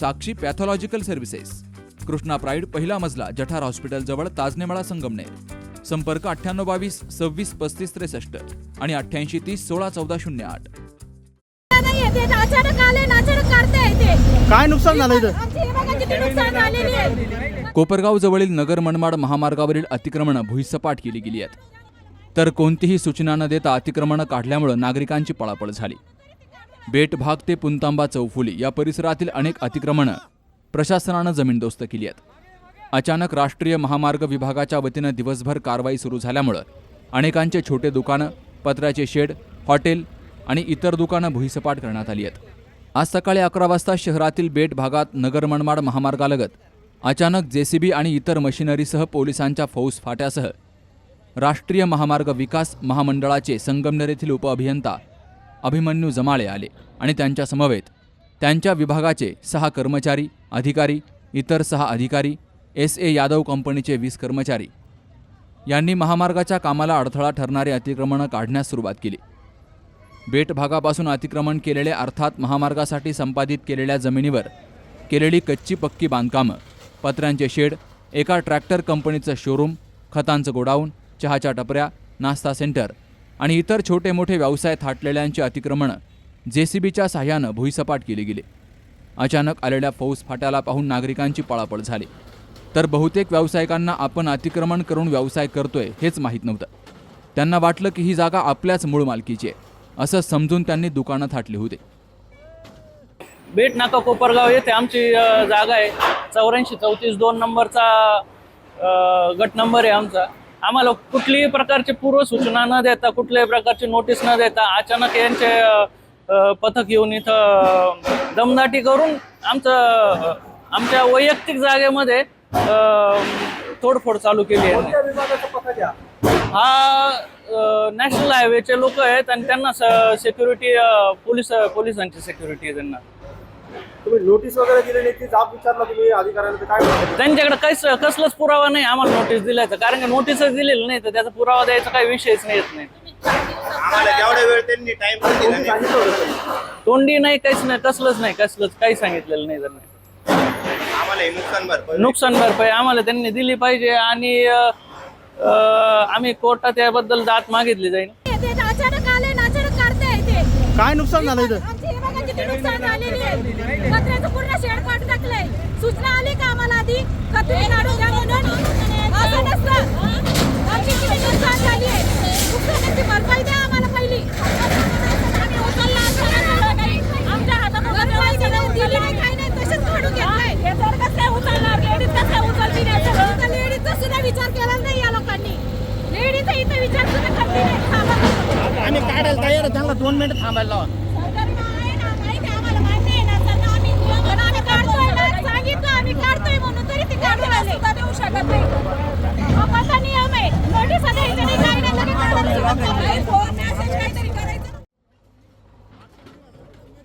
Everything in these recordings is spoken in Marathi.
Sakshi pathological services. Krishna pride पहिला मजला जठार हॉस्पिटल जवळ ताजनेमाळा संगमनेर. संपर्क अठ्ठ्याण्णव बावीस सव्वीस पस्तीस त्रेसष्ट आणि अठ्ठ्याऐंशी तीस सोळा चौदा शून्य आठ. काय नुकसान झालं इथं? आमची हे बघा किती नुकसान झालेली आहे. कोपरगाव जवळील नगर मनमाड महामार्गावरील अतिक्रमणं भुईसपाट केली गेली आहेत. तर कोणतीही सूचना न देता अतिक्रमणं काढल्यामुळे नागरिकांची पळापळ झाली. बेट भाग ते पुंतांबा चौफुली या परिसरातील अनेक अतिक्रमणं प्रशासनानं जमीनदोस्त केली आहेत. अचानक राष्ट्रीय महामार्ग विभागाच्या वतीनं दिवसभर कारवाई सुरू झाल्यामुळं अनेकांचे छोटे दुकानं पत्र्याचे शेड हॉटेल आणि इतर दुकानं भुईसपाट करण्यात आली आहेत. आज सकाळी अकरा वाजता शहरातील बेट भागात नगर मनमाड महामार्गालगत अचानक जेसीबी आणि इतर मशिनरीसह पोलिसांच्या फौज फाट्यासह राष्ट्रीय महामार्ग विकास महामंडळाचे संगमनेर येथील उपअभियंता अभिमन्यू जमाळे आले आणि त्यांच्या समवेत त्यांच्या विभागाचे सहा कर्मचारी अधिकारी इतर सहा अधिकारी एस ए यादव कंपनीचे वीस कर्मचारी यांनी महामार्गाच्या कामाला अडथळा ठरणारे अतिक्रमणं काढण्यास सुरुवात केली. बेट भागापासून अतिक्रमण केलेले अर्थात महामार्गासाठी संपादित केलेल्या जमिनीवर केलेली कच्ची पक्की बांधकामं पत्र्यांचे शेड एका ट्रॅक्टर कंपनीचं शोरूम खतांचं गोडाऊन चहाच्या टपऱ्या नाश्ता सेंटर आणि इतर छोटे मोठे व्यवसाय थाटलेल्यांची अतिक्रमणं जे सी बीच्या साह्यानं भुईसपाट केली गेली. अचानक आलेल्या फौज फाट्याला पाहून नागरिकांची पळापळ झाली. तर बहुतेक व्यावसायिकांना आपण अतिक्रमण करून व्यवसाय करतोय हेच माहीत नव्हतं. त्यांना वाटलं की ही जागा आपल्याच मूळ मालकीची आहे असं समजून त्यांनी दुकानं थाटली होती. बेट नाका कोपरगाव येथे आमची जागा आहे. चौऱ्याऐंशी चौतीस दोन नंबरचा गट नंबर आहे आमचा. आम्हाला कुठलीही प्रकारची पूर्व सूचना न देता कुठल्याही प्रकारची नोटीस न देता अचानक यांचे पथक येऊन इथं दमदाटी करून आमचं आमच्या वैयक्तिक जागेमध्ये तोडफोड चालू केली आहे. हा? नॅशनल हायवेचे लोक आहेत आणि त्यांना सिक्युरिटी पोलीस पोलिसांची सिक्युरिटी आहे त्यांना. तुम्ही नोटीस वगैरे दिली नाही ती जाब विचारला तुम्ही अधिकाऱ्याला तर काय म्हणतात? त्यांच्याकडे काहीच कसलाच पुरावा नाही आम्हाला नोटीस दिल्याचं. कारण की नोटीसच दिलेलं नाही तर त्याचा पुरावा द्यायचा काही विषयच नाही येत नाही. आम्हाला जेवढा वेळ त्यांनी टाइम पण दिला नाही. सांगितलं होतं का? तोंडी नाही काहीच नाही कसलंच नाही कसलंच काही सांगितलेलं नाही त्यांनी. आम्हाला हे नुकसान भरपाई नुकसान भरपाई आम्हाला त्यांनी दिली पाहिजे आणि अं, अं, आम्ही कोर्टात याबद्दल दात मागितली जाईल. येते अचानक आले आणि अचानक काढताय ते काय नुकसान झालं इथं किती नुकसान झालेली आहे. पत्र्याचं पूर्ण शेड काढून टाकलंय. सूचना आली का आम्हाला आधी? का तुम्ही काढून द्या म्हणून. असं नसतं. आमची किती नुकसान झाली आहे. नुकसानाची भरपाई द्या आम्हाला पहिली. आमच्या हातात दिली दिली नाही. काही नाही? तसेच काढून घेतलंय. हे तर कसं काय उचलणार लेडीज कसं उचलती नाही लेडीजचा सुद्धा विचार केला नाही या लोकांनी. लेडीजचा इथं विचार सुद्धा करते नाही. आम्ही काढायला तयार आहे. त्यांना दोन मिनिटं थांबायला लावा सरकारी आहे ना, माहिती आहे आम्हाला मान्य आहे ना, सर, आम्ही पण आम्ही काढतोय ना, सांगितलं आम्ही काढतोय म्हणून तरी ते काढून सुद्धा देऊ शकत नाही हा कसा नियम आहे नोटीस द्यायचं नाही काय नाही लगेच काढायला सुरुवात करायची. फोन मेसेज काहीतरी करायचं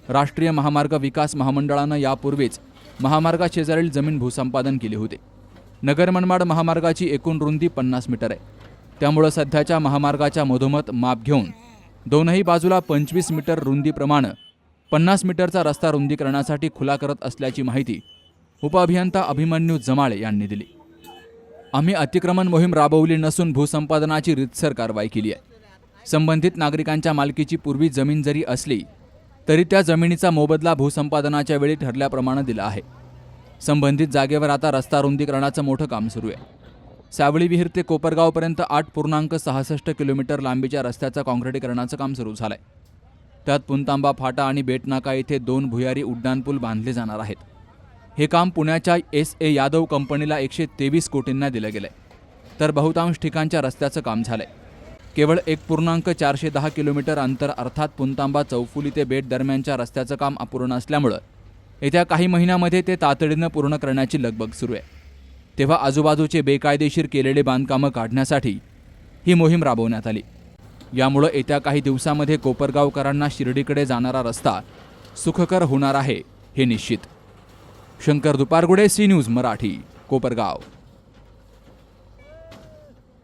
राष्ट्रीय महामार्ग विकास महामंडळानं यापूर्वीच महामार्गाशेजारील जमीन भूसंपादन केली होती. नगर मनमाड महामार्गाची एकूण रुंदी पन्नास मीटर आहे. त्यामुळं सध्याच्या महामार्गाच्या मधोमध माप घेऊन दोनही बाजूला पंचवीस मीटर रुंदीप्रमाणे पन्नास मीटरचा रस्ता रुंदीकरणासाठी खुला करत असल्याची माहिती उपअभियंता अभिमन्यू जमाळे यांनी दिली. आम्ही अतिक्रमण मोहीम राबवली नसून भूसंपादनाची रितसर कारवाई केली आहे. संबंधित नागरिकांच्या मालकीची पूर्वी जमीन जरी असली तरी त्या जमिनीचा मोबदला भूसंपादनाच्या वेळी ठरल्याप्रमाणे दिला आहे. संबंधित जागेवर आता रस्ता रुंदीकरणाचं मोठं काम सुरू आहे. सावळी विहीर ते कोपरगावपर्यंत आठ पूर्णांक सहासष्ट किलोमीटर लांबीच्या रस्त्याचं काँक्रिटीकरणाचं काम सुरू झालंय. त्यात पुंतांबा फाटा आणि बेटनाका येथे दोन भुयारी उड्डाणपूल बांधले जाणार आहेत. हे काम पुण्याच्या एस ए यादव कंपनीला एकशे तेवीस कोटींना दिलं गेलंय. तर बहुतांश ठिकाणच्या रस्त्याचं काम झालंय. केवळ एक पूर्णांक चारशे दहा किलोमीटर अंतर अर्थात पुंतांबा चौफुली ते बेट दरम्यानच्या रस्त्याचं काम अपूर्ण असल्यामुळं येत्या काही महिन्यामध्ये ते तातडीनं पूर्ण करण्याची लगबग सुरू आहे. तेव्हा आजूबाजूचे बेकायदेशीर केलेले बांधकामं काढण्यासाठी ही मोहीम राबवण्यात आली. यामुळं येत्या काही दिवसामध्ये कोपरगावकरांना शिर्डीकडे जाणारा रस्ता सुखकर होणार आहे हे निश्चित. Shankar Dupargude C news Marathi Kopargaon.